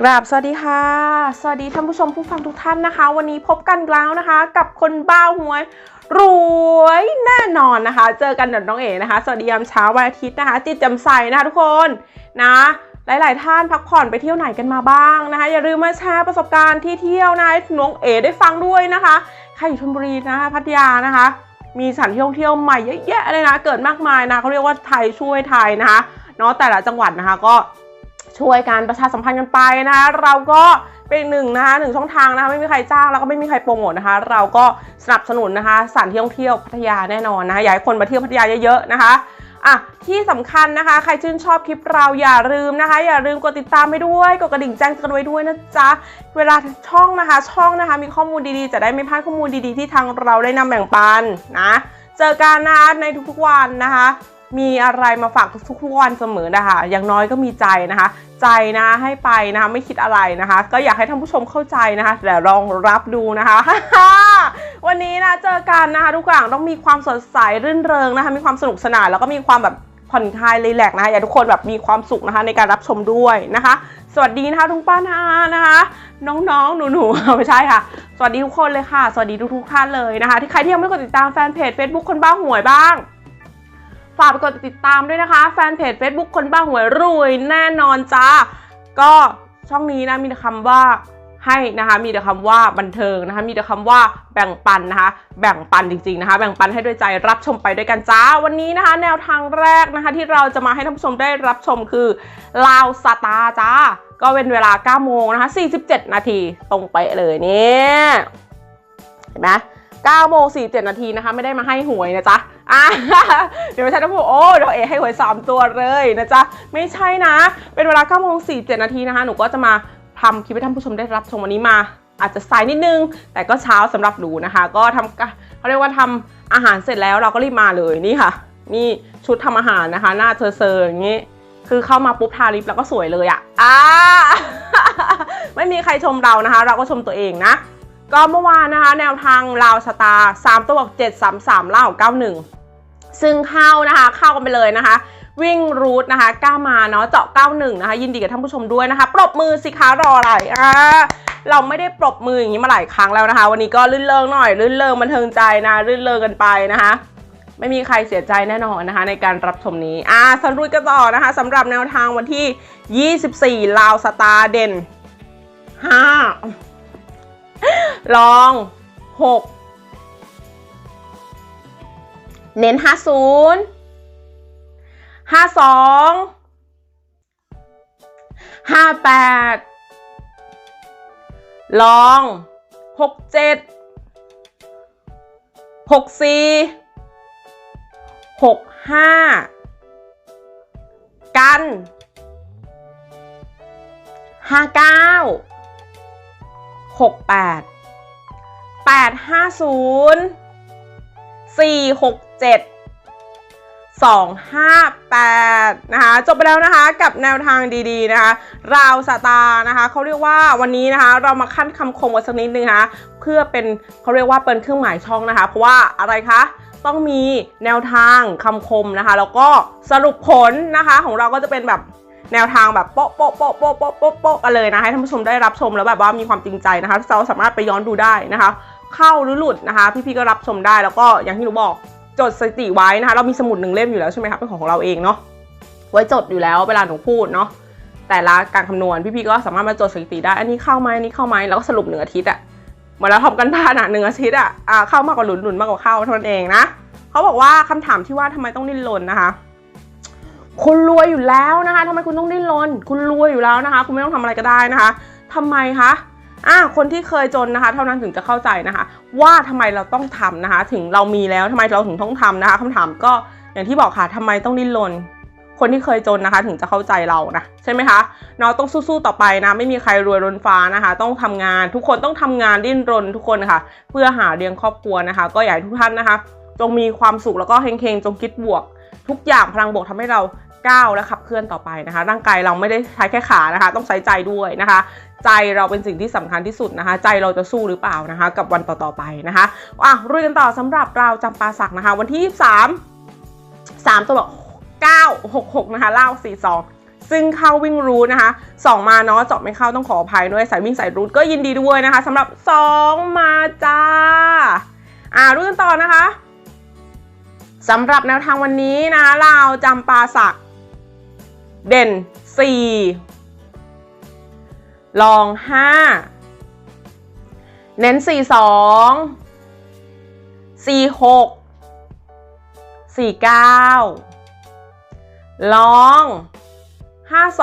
กราบสวัสดีค่ะ สวัสดีท่านผู้ชมผู้ฟังทุกท่านนะคะ วันนี้พบกันกแล้วนะคะ กับคนบ้าหวยรวยแน่นอนนะคะ เจอกันกับน้องเอ๋นะคะ สวัสดียามเช้าวันอาทิตย์นะคะ จิตจ่มใสนะคะทุกคนนะ หลาย ๆ ท่านพักผ่อนไปเที่ยวไหนกันมาบ้างนะคะ อย่าลืมมาแชร์ประสบการณ์ที่เที่ยวนะให้น้องเอ๋ได้ฟังด้วยนะคะใครอยู่ชลบุรีนะคะพัทยานะคะ มีสถานที่ท่องเที่ยวใหม่เยอะแยะเลยนะ เกิดมากมายนะเขาเรียกว่าไทยช่วยไทยนะคะเนาะแต่ละจังหวัดนะคะก็ ช่วยการประชาสัมพันธ์กันไปนะคะเราก็เป็นหนึ่งนะคะหนึ่งช่องทางนะคะไม่มีใครจ้างแล้วก็ไม่มีใครโปรโมทนะคะ เราก็สนับสนุนนะคะสถานที่ท่องเที่ยวพัทยาแน่นอนนะคะอยากให้คนมาเที่ยวพัทยาเยอะๆนะคะอะที่สำคัญนะคะ ใครชื่นชอบคลิปเราอย่าลืมนะคะ อย่าลืมกดติดตามไปด้วยกดกระดิ่งแจ้งเตือนไว้ด้วยนะจ๊ะเวลาช่องนะคะ ช่องนะคะ มีข้อมูลดีๆ จะได้ไม่พลาดข้อมูลดีๆ ที่ทางเราได้นำแบ่งปันนะ เจอกันนะคะในทุกๆวันนะคะ มีอะไรมาฝากทุกๆวันเสมอนะคะ อย่างน้อยก็มีใจนะคะ ใจนะให้ไปนะคะไม่คิดอะไรนะคะ ก็อยากให้ท่านผู้ชมเข้าใจนะคะแต่ลองรับดูนะคะ วันนี้นะเจอกันนะคะทุกอย่างต้องมีความสดใสรื่นเริงนะคะ มีความสนุกสนานแล้วก็มีความแบบผ่อนคลายรีแลกนะคะอยากทุกคนแบบมีความสุขนะคะในการรับชมด้วยนะคะ สวัสดีนะคะทุกป้านานะคะ น้องๆหนูๆไม่ใช่ค่ะ สวัสดีทุกคนเลยค่ะ สวัสดีทุกๆท่านเลยนะคะ ที่ใครที่ยังไม่กดติดตามแฟนเพจ Facebook คนบ้าหวยบ้าง ฝากไปกดติดตามด้วยนะคะ แฟนเพจ Facebook คนบ้าหวยรวยแน่นอนจ้า ก็ช่องนี้นะมีแต่คำว่าให้นะคะมีแต่คำว่าบันเทิงนะคะมีแต่คำว่าแบ่งปันนะคะแบ่งปันจริงๆนะคะแบ่งปันให้ด้วยใจรับชมไปด้วยกันจ้าวันนี้นะคะ แนวทางแรกนะคะที่เราจะมาให้ท่านผู้ชมได้รับชมคือลาวสตาจ้าก็เป็นเวลา9โมงนะคะ47 นาทีตรงไปะเลยเนี่ยเห็นไหม 9โมง47นาทีนะคะ ไม่ได้มาให้หวยนะจ๊ะอะเดี๋ยวไม่ใช่ท่านผู้ชมโอ้เดี๋ยวเอให้หวย 3 ตัวเลยนะจ๊ะ ไม่ใช่นะ เป็นเวลา9โมง47นาทีนะคะ หนูก็จะมาทำคลิปให้ท่านผู้ชมได้รับชมวันนี้มาอาจจะสายนิดนึง แต่ก็เช้าสำหรับหนูนะคะ ก็ทำเขาเรียกว่าทำอาหารเสร็จแล้วเราก็รีบมาเลยนี่ค่ะ นี่ชุดทำอาหารนะคะ หน้าเซอร์ๆอย่างนี้ คือเข้ามาปุ๊บทาลิปแล้วก็สวยเลยอะอะไม่มีใครชมเรานะคะ เราก็ชมตัวเองนะ ก็เมื่อวานนะคะ แนวทางลาวสตาร์3ตัวบอก7 3 3เล่า91ซึ่งเข้านะคะเข้ากันไปเลยนะคะ วิ่งรูทนะคะก้ามาเนาะเจาะ 91 นะคะ ยินดีกับท่านผู้ชมด้วยนะคะ ปรบมือสิคะรออะไรอ่าเราไม่ได้ปรบมืออย่างนี้มาหลายครั้งแล้วนะคะ วันนี้ก็ลื่นเริงหน่อย ลื่นเริงบันเทิงใจนะลื่นเริงกันไปนะคะ ไม่มีใครเสียใจแน่นอนนะคะ ในการรับชมนี้อ่าสรุปกันต่อนะคะสำหรับแนวทางวันที่ 24 ลาวสตาร์เด่น5 ลองหกเน้นห้าศูนย์ห้าสองห้าแปดลองหกเจ็ดหกสี่หกห้ากันห้าเก้า แปดนะคะจบไปแล้วนะคะกับแนวทางดีๆนะคะ ราวสตาร์นะคะเขาเรียกว่าวันนี้นะคะ เรามาขั้นคำคมกันสักนิดนึงนะคะเพื่อเป็นเขาเรียกว่าเป็นเครื่องหมายช่องนะคะ เพราะว่าอะไรคะต้องมีแนวทางคำคมนะคะ แล้วก็สรุปผลนะคะของเราก็จะเป็นแบบ แนวทางแบบโป๊ะโป๊ะโป๊ะโป๊ะโป๊ะโป๊ะโป๊ะกันเลยนะให้ท่านผู้ชมได้รับชมแล้วแบบว่ามีความจริงใจนะคะเราสามารถไปย้อนดูได้นะคะ เข้าหรือหลุดนะคะ พี่ๆก็รับชมได้แล้วก็อย่างที่หนูบอกจดสถิติไว้นะคะ เรามีสมุดหนึ่งเล่มอยู่แล้วใช่ไหมคะเป็นของเราเองเนาะไว้จดอยู่แล้วเวลาหนูพูดเนาะแต่ละการคำนวณพี่ๆก็สามารถมาจดสถิติได้ อันนี้เข้าไหมอันนี้เข้าไหมแล้วก็สรุปหนึ่งอาทิตย์อะเหมือนเราทำกันบ้านอะหนึ่งอาทิตย์อะอ่าเข้ามากกว่าหลุนหลุนมากกว่าเข้าเท่านั้นเองนะเขาบอกว่าคำถามที่ว่าทำไมต้องดิ้นรนนะคะ คุณรวยอยู่แล้วนะคะทำไมคุณต้องดิ้นรนคุณรวยอยู่แล้วนะคะ คุณไม่ต้องทำอะไรก็ได้นะคะทำไมคะอ่าคนที่เคยจนนะคะ เท่านั้นถึงจะเข้าใจนะคะ ว่าทำไมเราต้องทำนะคะ ถึงเรามีแล้วทำไมเราถึงต้องทำนะคะคำถามก็อย่างที่บอกค่ะทำไมต้องดิ้นรนคนที่เคยจนนะคะ ถึงจะเข้าใจเรานะใช่ไหมคะเนาะต้องสู้ๆต่อไปนะ ไม่มีใครรวยล้นฟ้านะคะ ต้องทำงานทุกคนต้องทำงานดิ้นรนทุกคนค่ะ เพื่อหาเลี้ยงครอบครัวนะคะ ก็อยากให้ทุกท่านนะคะ จงมีความสุขแล้วก็เฮงๆจงคิดบวก ทุกอย่างพลังบวกทำให้เราก้าวและขับเคลื่อนต่อไปนะคะ ร่างกายเราไม่ได้ใช้แค่ขานะคะ ต้องใช้ใจด้วยนะคะ ใจเราเป็นสิ่งที่สำคัญที่สุดนะคะ ใจเราจะสู้หรือเปล่านะคะ กับวันต่อๆไปนะคะอะรุยกันต่อสำหรับเราจำปาสักนะคะ วันที่ 23 3ตัวบอก9 6 6 นะคะเล่า4 2ซึ่งเข้าวิ่งรูทนะคะสองมาเนาะเจาะไม่เข้าต้องขออภัยด้วยสายวิ่งสายรูทก็ยินดีด้วยนะคะสำหรับสองมาจ้า อ่ารู้กันต่อนะคะ สำหรับแนวทางวันนี้นะคะเราจำปาสัก เด่น 4 ลอง 5 เน้น 4 2 4 6 4 9 ลอง 5 2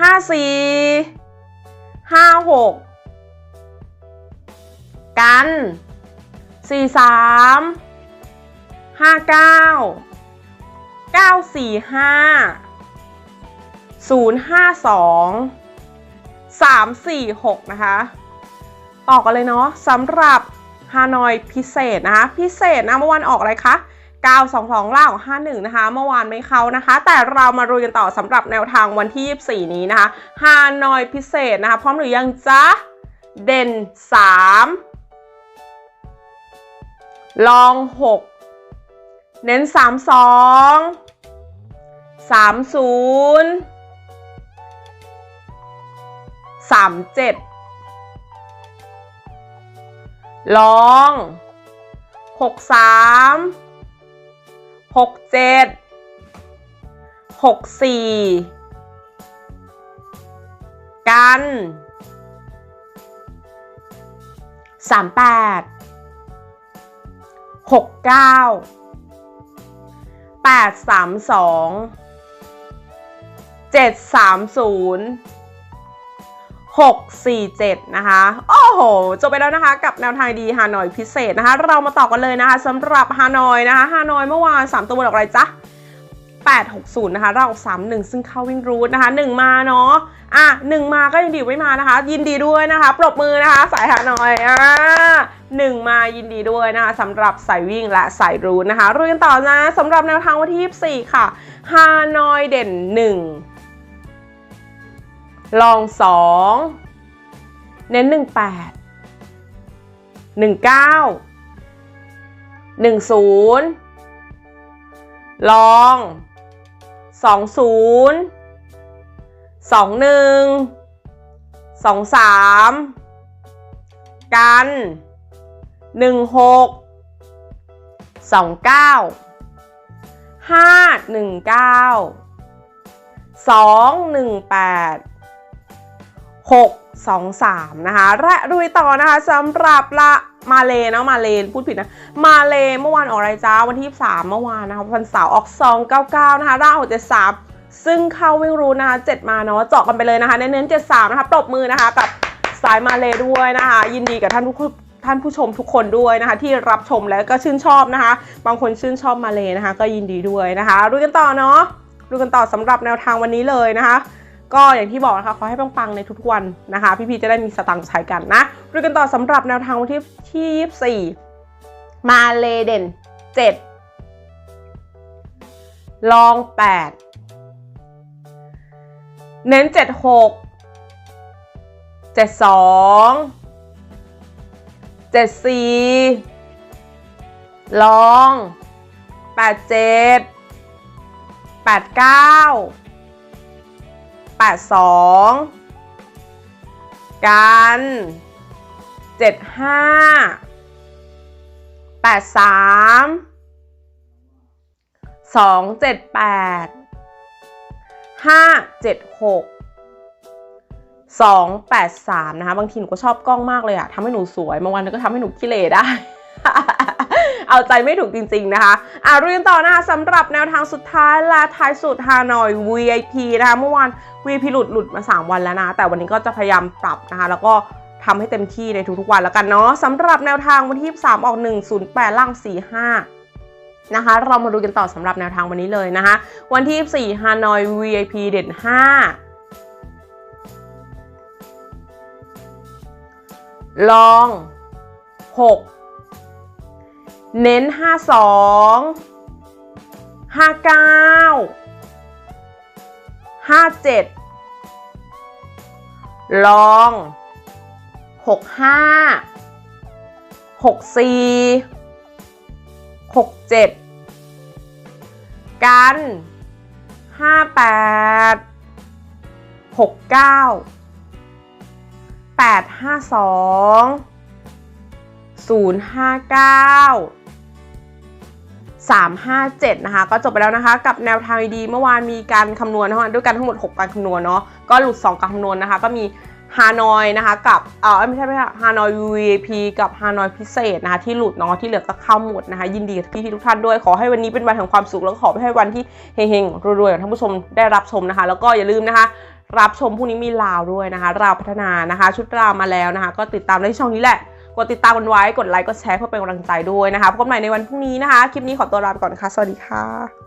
5 4 5 6 กัน 4 3 5 9 9 4 5 0 5 2 3 4 6นะคะต่อกันเลยเนาะสำหรับฮานอยพิเศษนะคะ พิเศษนะเมื่อวานออกอะไรคะ922ล่าของ51 นะคะ เมื่อวานไม่เข้านะคะ แต่เรามาดูกันต่อสำหรับแนวทางวันที่ 24 นี้นะคะฮานอยพิเศษนะคะ พร้อมหรือยังจ๊ะ เด่น 3 ลอง 6 เน้น 3 2 3 0 3 7 ลอง 6 3 6 7 6 4 กัน 3 8 6 9 8 3 2 7 3 0 647 นะคะ โอ้โห จบไปแล้วนะคะกับแนวทางดีฮานอยพิเศษนะคะ เรามาต่อกันเลยนะคะสำหรับฮานอยนะคะฮานอยเมื่อวาน 3 ตัวบนออกอะไรจ๊ะ 860 นะคะเราออก31 ซึ่งเข้าวิ่งรูทนะคะ 1 มาเนาะอะ1มาก็ยังดีไม่มานะคะ ยินดีด้วยนะคะ ปรบมือนะคะ สายฮาหน่อยอ่าหนึ่งมายินดีด้วยนะคะสำหรับสายวิ่งและสายรูทนะคะรุยกันต่อนะสำหรับแนวทางวันที่ 24 ค่ะฮานอยเด่น 1 ลอง 2 เน้น 18 19 10 ลอง 20 21 23กัน16 29 519 218 6 2 3นะคะและรุยต่อนะคะสำหรับละมาเลเนาะมาเลพูดผิดนะ มาเลเมื่อวานออกอะไรจ้าวันที่ 3 เมื่อวานนะคะวันเสาร์ออก 299 นะคะร่าหกเจ็ดสามซึ่งเข้าวิ่งรูนะคะ7มาเนาะเจาะกันไปเลยนะคะเน้นๆ73นะคะปรบมือนะคะกับสายมาเลด้วยนะคะ ยินดีกับท่านผู้ท่านผู้ชมทุกคนด้วยนะคะ ที่รับชมแล้วก็ชื่นชอบนะคะ บางคนชื่นชอบมาเลนะคะ ก็ยินดีด้วยนะคะดูกันต่อเนาะดูกันต่อสำหรับแนวทางวันนี้เลยนะคะ ก็อย่างที่บอกนะคะขอให้ปังๆในทุกวันนะคะ พี่ๆจะได้มีสตังค์ใช้กันนะดูกันต่อสำหรับแนวทางวันที่ที่24 มาเลเดน7 ลอง 8 เน้น 76 72 74 ลอง 87 89 82 กัน 75 83 278 576 283 นะคะ บางทีหนูก็ชอบกล้องมากเลยอะทำให้หนูสวย บางวันก็ทำให้หนูขี้เหร่ได้ เอาใจไม่ถูกจริงๆนะคะ อะเรียนต่อนะคะสำหรับแนวทางสุดท้ายและท้ายสุดฮานอย VIP นะคะ เมื่อวาน VIP หลุดหลุดมา 3 วันแล้วนะ แต่วันนี้ก็จะพยายามปรับนะคะ แล้วก็ทำให้เต็มที่ในทุกๆวันแล้วกันเนาะสำหรับแนวทางวันที่3ออก 108 ล่าง 45นะคะเรามาดูกันต่อสำหรับแนวทางวันนี้เลยนะคะ วันที่ 4 ฮานอย VIP เด่น 5 ลอง 6 เน้น 52 59 57ลอง65 64 67กัน5ห้าแปดหกเก้าแปดห้าสองศูนย์ห้าเก้า สามห้าเจ็ดนะคะ ก็จบไปแล้วนะคะ กับแนวทางดีเมื่อวานมีการคำนวณนะคะด้วยกันทั้งหมด 6 การคำนวณเนาะก็หลุด 2 การคำนวณนะคะ ก็มีฮานอยนะคะกับเออไม่ใช่ไม่ใช่ฮานอย VIP กับฮานอยพิเศษนะคะที่หลุดเนาะที่เหลือก็เข้าหมดนะคะ ยินดีกับพี่ทุกท่านด้วยขอให้วันนี้เป็นวันแห่งความสุขแล้วขอให้วันที่เฮงๆรวยๆท่านผู้ชมได้รับชมนะคะ แล้วก็อย่าลืมนะคะ รับชมพรุ่งนี้มีลาวด้วยนะคะราวพัฒนานะคะ ชุดราวมาแล้วนะคะ ก็ติดตามได้ที่ช่องนี้แหละ กดติดตามกันไว้ กดไลค์ กดแชร์เพื่อเป็นกำลังใจด้วยนะคะ พบกันใหม่ในวันพรุ่งนี้นะคะ คลิปนี้ขอตัวลาไปก่อนค่ะ สวัสดีค่ะ